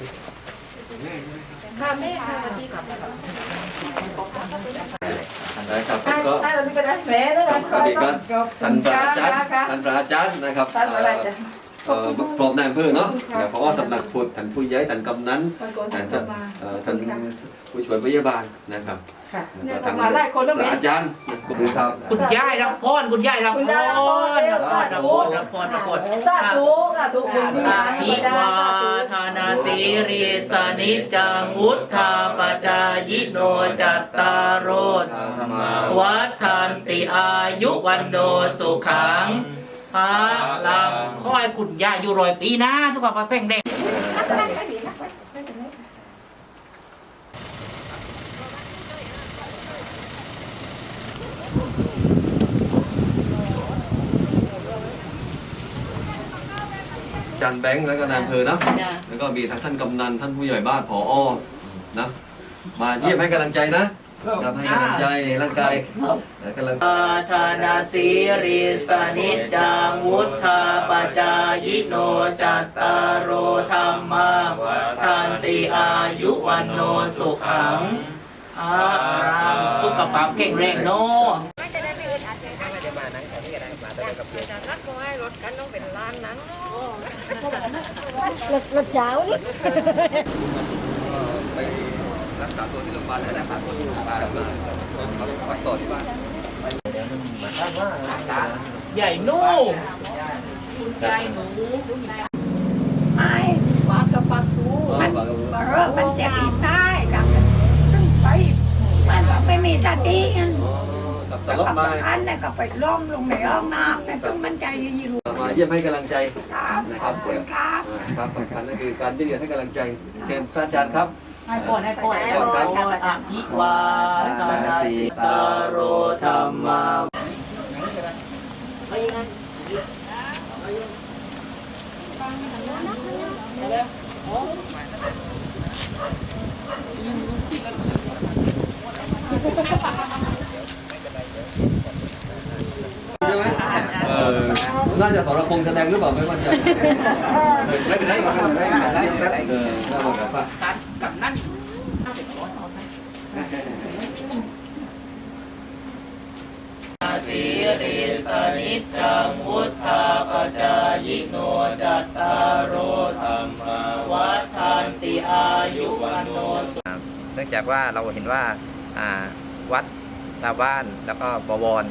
ค่ะแม่ค่ะสวัสดีค่ะนะครับใช่ก็ใช่เราก็ได้แม่ด้วยนะสวัสดีครับท่านพระอาจารย์ท่านพระอาจารย์นะครับท่านอะไรจ้ะเอ่อปลอบนายอำเภอเนาะเดี๋ยวเพราะว่าสำนักพุทธท่านผู้ใหญ่ท่านกำนันมันโกนท่าท่านนท่านมาเอ่อท่านผู้ช่วยพยาบาลนะครับค่ะแล้วเนี่ยก็ทางมาไล่คนแล้วพแม่ระอาจารย์ขอบคุณครับคุณยายรับพรคุณยายรับคุณพรยายรับพรรับพรรับพรรับพรรับพรสาธุสาธุคุณอภิวาทานา สีริสนิจังวุฒาปจายิโนจัตตารโรธวัฏันติอายุวันโดสุขังพระลังขอให้คุณยาอยู่รอยปีนะสุขภาพแข็งแรง อา จารย์แบงค์แล้วก็นายอำเภอเนาะแล้วก็มีทั้งท่านกำนันท่านผู้ใหญ่บ้านผอนะ มาเยี่ยมให้กำลังใจนะครับให้กำลังใจร่างกายและกำลัง ปาทานาสีริสนิจจังวุฒาปจายิโนจัตตารโรธรรมาทันติอายุวันโนสุขังอารังสุขภาพแข็งแรง เนาะรถเจ้านี่ไปรักษาตัวที่โรงพยาบาลแล้วนะครับก็ดูกลับมาเขาพักต่อที่บ้านใหญ่นู่คุณยายหนูไม่ปากกับปากตูมันเริ่มมันเจ็บอีกได้กับซึ่งไปมันก็ไม่มีสติกัน กับแล้วรถก็มาอันเนี่ยก็ไปล้มลงในห้องน้ำเนี่ยซึ่งมันใจยืนมาเยี่ยมให้กำลังใจครับขอบคุณครับครับสำคัญก็คือการที่เรียนให้กำลังใจเชิญพระอาจารย์ครับ ให้ก่อนให้ก่อนให้ก่อนอภิวาทานาสีตารโรธรรมา ใช่ไหมเออ น่าจะสรพงษ์แสดงหรือเปล่าไม่มั่นใจไม่เป็นไรไม่เป็นไรเออน่ามากับป้าการกับนั่นสีริสนิจังวุฒาปจายโนจัตตารโรธรรมวัฏันติอายุวันโนสุเนื่องจากว่าเราเห็นว่าอ่าวัดชาวบ้านแล้วก็บวร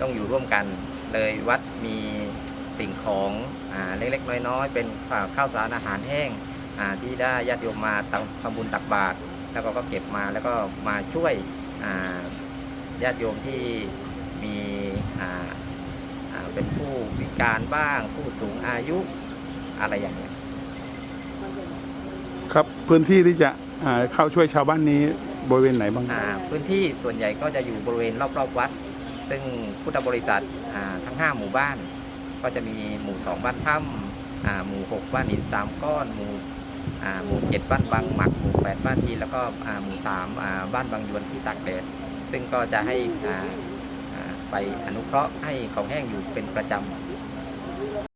ต้องอยู่ร่วมกัน เลยวัดมี สิ่งของอ่าเล็กๆ น้อยๆ เป็นอ่าข้าวสารอาหารแห้งอ่าที่ได้ญาติโยมมาทำทำบุญตักบาตรแล้วก็ก็เก็บมาแล้วก็มาช่วยอ่าญาติโยมที่มีอ่าอ่าเป็นผู้พิการบ้าง ผู้สูงอายุอะไรอย่างเงี้ยครับพื้นที่ที่จะอ่าเข้าช่วยชาวบ้านนี้บริเวณไหนบ้างอ่าพื้นที่ส่วนใหญ่ก็จะอยู่บริเวณรอบๆวัด ซึ่งพุทธบริษัทอ่าทั้ง 5 หมู่บ้าน ก็จะมีหมู่2บ้านถ้ำหมู่6บ้านหินสามก้อน หมู่หมู่7บ้านบางหมัก หมู่8บ้านทีแล้วก็หมู่3อ่าบ้านบางยวนที่ตากแดดซึ่งก็จะให้ไปอนุเคราะห์ให้ของแห้งอยู่เป็นประจำ